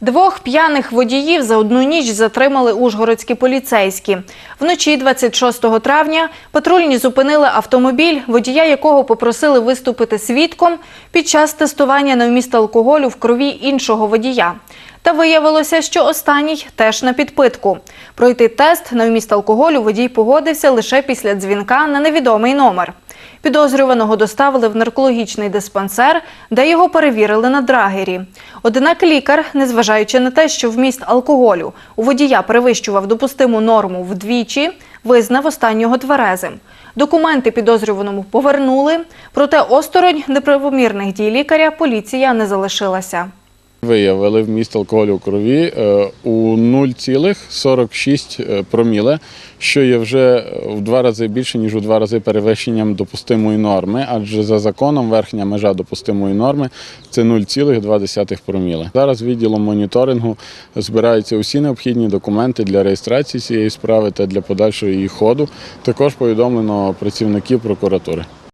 Двох п'яних водіїв за одну ніч затримали ужгородські поліцейські. Вночі 26 травня патрульні зупинили автомобіль, водія якого попросили виступити свідком під час тестування на вміст алкоголю в крові іншого водія. Та виявилося, що останній теж на підпитку. Пройти тест на вміст алкоголю водій погодився лише після дзвінка на невідомий номер. Підозрюваного доставили в наркологічний диспансер, де його перевірили на драгері. Однак лікар, незважаючи на те, що вміст алкоголю у водія перевищував допустиму норму вдвічі, визнав останнього тверезим. Документи підозрюваному повернули, проте осторонь неправомірних дій лікаря поліція не залишилася. Виявили вміст алкоголю в крові е, у 0,46 проміле, що є вже в два рази більше, ніж у два рази перевищенням допустимої норми, адже за законом верхня межа допустимої норми це 0,2 проміле. Зараз відділом моніторингу збираються усі необхідні документи для реєстрації цієї справи та для подальшого її ходу. Також повідомлено працівників прокуратури.